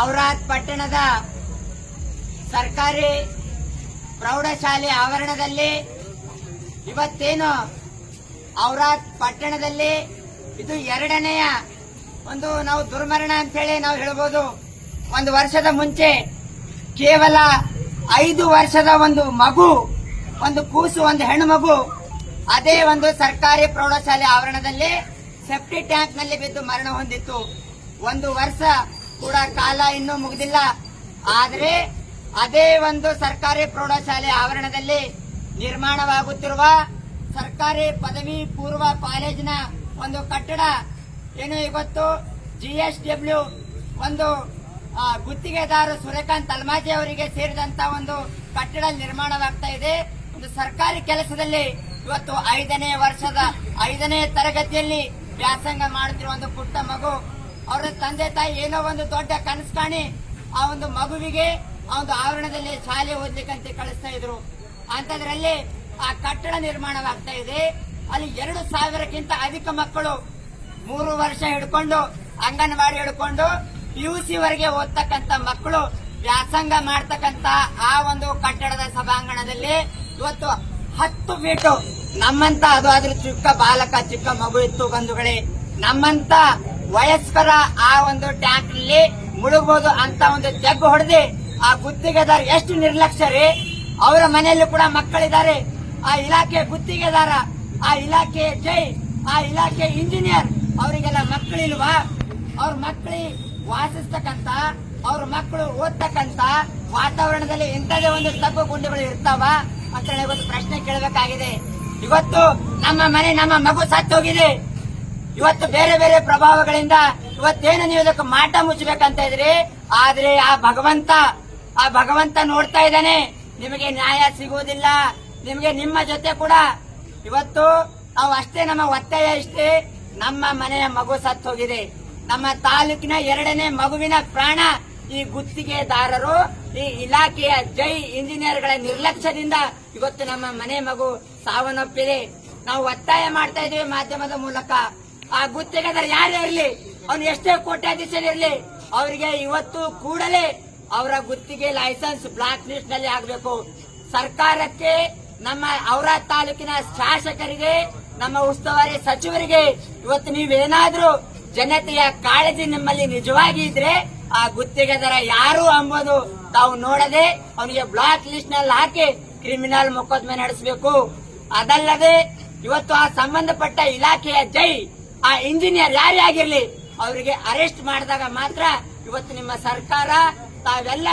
ಔರಾದ್ ಪಟ್ಟಣದ ಸರ್ಕಾರಿ ಪ್ರೌಢಶಾಲೆ ಆವರಣದಲ್ಲಿ ಇವತ್ತೇನು ಔರಾದ್ ಪಟ್ಟಣದಲ್ಲಿ ಇದು ಎರಡನೆಯ ಒಂದು ನಾವು ದುರ್ಮರಣ ಅಂತೇಳಿ ನಾವು ಹೇಳ್ಬೋದು. ಒಂದು ವರ್ಷದ ಮುಂಚೆ ಕೇವಲ ಐದು ವರ್ಷದ ಒಂದು ಮಗು, ಒಂದು ಕೂಸು, ಒಂದು ಹೆಣ್ಣು ಮಗು ಅದೇ ಒಂದು ಸರ್ಕಾರಿ ಪ್ರೌಢಶಾಲೆ ಆವರಣದಲ್ಲಿ ಸೆಫ್ಟಿ ಟ್ಯಾಂಕ್ನಲ್ಲಿ ಬಿದ್ದು ಮರಣ ಹೊಂದಿತ್ತು. ಒಂದು ವರ್ಷ ಕೂಡ ಕಾಲ ಇನ್ನೂ ಮುಗಿದಿಲ್ಲ. ಆದರೆ ಅದೇ ಒಂದು ಸರ್ಕಾರಿ ಪ್ರೌಢಶಾಲೆ ಆವರಣದಲ್ಲಿ ನಿರ್ಮಾಣವಾಗುತ್ತಿರುವ ಸರ್ಕಾರಿ ಪದವಿ ಪೂರ್ವ ಕಾಲೇಜಿನ ಒಂದು ಕಟ್ಟಡ. ಏನು ಇವತ್ತು ಜಿಎಸ್ಡಬ್ಲ್ಯೂ ಒಂದು ಗುತ್ತಿಗೆದಾರ ಸೂರ್ಯಕಾಂತ್ ಅಲ್ಮಾಜಿ ಅವರಿಗೆ ಸೇರಿದಂತ ಒಂದು ಕಟ್ಟಡ ನಿರ್ಮಾಣವಾಗ್ತಾ ಇದೆ. ಒಂದು ಸರ್ಕಾರಿ ಕೆಲಸದಲ್ಲಿ ಇವತ್ತು ಐದನೇ ವರ್ಷದ, ಐದನೇ ತರಗತಿಯಲ್ಲಿ ವ್ಯಾಸಂಗ ಮಾಡುತ್ತಿರುವ ಒಂದು ಪುಟ್ಟ ಮಗು ಅವರ ತಂದೆ ತಾಯಿ ಏನೋ ಒಂದು ದೊಡ್ಡ ಕನಸು ಕಾಣಿ ಆ ಒಂದು ಮಗುವಿಗೆ ಆ ಒಂದು ಆವರಣದಲ್ಲಿ ಶಾಲೆ ಓದ್ಲಿಕ್ಕಂತ ಕಳಿಸ್ತಾ ಇದ್ರು. ಅಂತದ್ರಲ್ಲಿ ಆ ಕಟ್ಟಡ ನಿರ್ಮಾಣವಾಗ್ತಾ ಇದೆ. ಅಲ್ಲಿ ಎರಡು ಸಾವಿರಕ್ಕಿಂತ ಅಧಿಕ ಮಕ್ಕಳು ಮೂರು ವರ್ಷ ಹಿಡ್ಕೊಂಡು, ಅಂಗನವಾಡಿ ಹಿಡ್ಕೊಂಡು ಪಿಯುಸಿ ವರೆಗೆ ಓದ್ತಕ್ಕಂತ ಮಕ್ಕಳು ವ್ಯಾಸಂಗ ಮಾಡ್ತಕ್ಕಂತ ಆ ಒಂದು ಕಟ್ಟಡದ ಸಭಾಂಗಣದಲ್ಲಿ ಇವತ್ತು ಹತ್ತು ಫೀಟು ನಮ್ಮಂತ, ಅದು ಆದ್ರೆ ಚಿಕ್ಕ ಬಾಲಕ, ಚಿಕ್ಕ ಮಗು ಇತ್ತು ಬಂಧುಗಳೇ, ನಮ್ಮಂತ ವಯಸ್ಕರ ಆ ಒಂದು ಟ್ಯಾಂಕ್ನಲ್ಲಿ ಮುಳುಗಬಹುದು ಅಂತ ಒಂದು ತೆಗ್ಗು ಹೊಡೆದಿ ಆ ಗುತ್ತಿಗೆದಾರ ಎಷ್ಟು ನಿರ್ಲಕ್ಷ್ಯ ರೀ? ಅವರ ಮನೆಯಲ್ಲಿ ಕೂಡ ಮಕ್ಕಳಿದ್ದಾರೆ. ಆ ಇಲಾಖೆ ಗುತ್ತಿಗೆದಾರ, ಆ ಇಲಾಖೆ ಜೈ, ಆ ಇಲಾಖೆ ಇಂಜಿನಿಯರ್ ಅವರಿಗೆಲ್ಲ ಮಕ್ಕಳಿಲ್ವಾ? ಅವ್ರ ಮಕ್ಕಳಿ ವಾಸಿಸ್ತಕ್ಕಂತ ಅವ್ರ ಮಕ್ಕಳು ಓದ್ತಕ್ಕಂತ ವಾತಾವರಣದಲ್ಲಿ ಇಂಥದೇ ಒಂದು ತಪ್ಪು ಗುಂಡುಗಳು ಇರ್ತಾವ ಅಂತ ಹೇಳಿ ಇವತ್ತು ಪ್ರಶ್ನೆ ಕೇಳಬೇಕಾಗಿದೆ. ಇವತ್ತು ನಮ್ಮ ಮನೆ, ನಮ್ಮ ಮಗು ಸತ್ತೋಗಿದೆ. ಇವತ್ತು ಬೇರೆ ಬೇರೆ ಪ್ರಭಾವಗಳಿಂದ ಇವತ್ತೇನು ನೀವು ಇದಕ್ಕೆ ಮಾಟ ಮುಚ್ಚಬೇಕಂತ ಇದ್ರಿ? ಆದ್ರೆ ಆ ಭಗವಂತ ಆ ಭಗವಂತ ನೋಡ್ತಾ ಇದ್ದಾನೆ. ನಿಮಗೆ ನ್ಯಾಯ ಸಿಗುವುದಿಲ್ಲ. ನಿಮಗೆ ನಿಮ್ಮ ಜೊತೆ ಕೂಡ ಇವತ್ತು ನಾವು ಅಷ್ಟೇ ನಮ್ಮ ಒತ್ತಾಯ ಇಷ್ಟೇ. ನಮ್ಮ ಮನೆಯ ಮಗು ಸತ್ತು ಹೋಗಿದೆ. ನಮ್ಮ ತಾಲೂಕಿನ ಎರಡನೇ ಮಗುವಿನ ಪ್ರಾಣ ಈ ಗುತ್ತಿಗೆದಾರರು, ಈ ಇಲಾಖೆಯ ಜೈ ಇಂಜಿನಿಯರ್ಗಳ ನಿರ್ಲಕ್ಷ್ಯದಿಂದ ಇವತ್ತು ನಮ್ಮ ಮನೆ ಮಗು ಸಾವನ್ನಪ್ಪಿದೆ. ನಾವು ಒತ್ತಾಯ ಮಾಡ್ತಾ ಇದ್ದೀವಿ ಮಾಧ್ಯಮದ ಮೂಲಕ. ಆ ಗುತ್ತಿಗೆದಾರ ಯಾರೇ ಇರಲಿ, ಅವ್ನು ಎಷ್ಟೇ ಕೋಟ್ಯಾಧೀಶರಿರ್ಲಿ ಅವರಿಗೆ ಇವತ್ತು ಕೂಡಲೇ ಅವರ ಗುತ್ತಿಗೆ ಲೈಸೆನ್ಸ್ ಬ್ಲಾಕ್ ಲಿಸ್ಟ್ನಲ್ಲಿ ಆಗಬೇಕು. ಸರ್ಕಾರಕ್ಕೆ, ನಮ್ಮ ಅವರ ತಾಲೂಕಿನ ಶಾಸಕರಿಗೆ, ನಮ್ಮ ಉಸ್ತುವಾರಿ ಸಚಿವರಿಗೆ ಇವತ್ತು ನೀವೇನಾದ್ರೂ ಜನತೆಯ ಕಾಳಜಿ ನಿಮ್ಮಲ್ಲಿ ನಿಜವಾಗಿ ಇದ್ರೆ ಆ ಗುತ್ತಿಗೆದಾರ ಯಾರು ಅಂಬೋದು ತಾವು ನೋಡದೆ ಅವನಿಗೆ ಬ್ಲಾಕ್ ಲಿಸ್ಟ್ನಲ್ಲಿ ಹಾಕಿ ಕ್ರಿಮಿನಲ್ ಮೊಕದ್ದಮೆ ನಡೆಸಬೇಕು. ಅದಲ್ಲದೆ, ಇವತ್ತು ಆ ಸಂಬಂಧಪಟ್ಟ ಇಲಾಖೆಯ ಜೈ ಆ ಇಂಜಿನಿಯರ್ ಯಾರೇ ಆಗಿರ್ಲಿ ಅವರಿಗೆ ಅರೆಸ್ಟ್ ಮಾಡಿದಾಗ ಮಾತ್ರ ಇವತ್ತು ನಿಮ್ಮ ಸರ್ಕಾರ ತಾವೆಲ್ಲ